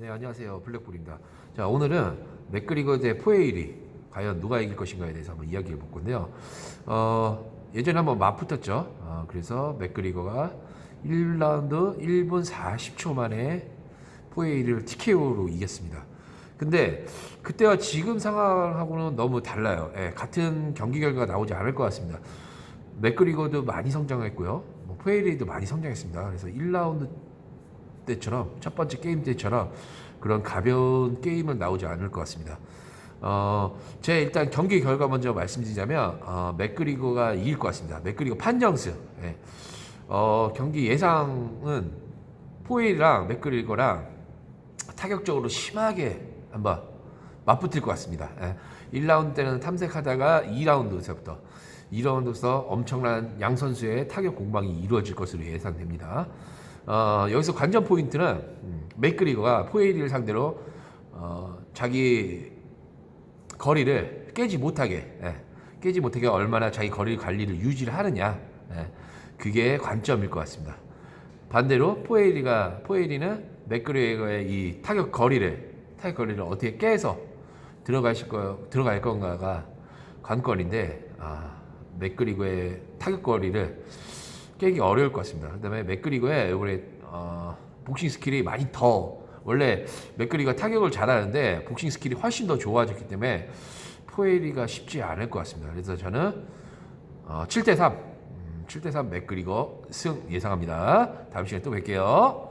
네 안녕하세요 블랙볼입니다. 자 오늘은 맥그리거 대 포에일이 과연 누가 이길 것인가에 대해서 한번 이야기해 볼 건데요. 어, 예전에 한번 맞붙었죠. 어, 그래서 맥그리거가 1라운드 1분 40초 만에 포에일을 TKO로 이겼습니다. 근데 그때와 지금 상황하고는 너무 달라요. 예, 같은 경기 결과가 나오지 않을 것 같습니다. 맥그리거도 많이 성장했고요. 뭐 포에일도 많이 성장했습니다. 그래서 1라운드 때처럼 첫 번째 게임 때처럼 그런 가벼운 게임은 나오지 않을 것 같습니다. 어, 제 일단 경기 결과 먼저 말씀드리자면 어, 맥그리거가 이길 것 같습니다. 맥그리거 판정승. 예. 어, 경기 예상은 포일이랑 맥그리거랑 타격적으로 심하게 한번 맞붙을 것 같습니다. 예. 1라운드 때는 탐색하다가 2라운드서부터 2라운드에서 엄청난 양 선수의 타격 공방이 이루어질 것으로 예상됩니다. 어, 여기서 관전 포인트는 음, 맥그리거가 포에이리를 상대로 어, 자기 거리를 깨지 못하게 예, 깨지 못하게 얼마나 자기 거리 관리를 유지를 하느냐 예, 그게 관점일 것 같습니다. 반대로 포에이리가 포에이리는 맥그리거의 이 타격 거리를 타격 거리를 어떻게 깨서 들어가실 거 들어갈 건가가 관건인데 아, 맥그리거의 타격 거리를 깨기 어려울 것 같습니다. 그다음에 맥그리거의 이번에 어, 복싱 스킬이 많이 더 원래 맥그리가 타격을 잘하는데 복싱 스킬이 훨씬 더 좋아졌기 때문에 포에리가 쉽지 않을 것 같습니다. 그래서 저는 어, 7대 3, 음, 7대 3 맥그리거 승 예상합니다. 다음 시간에 또 뵐게요.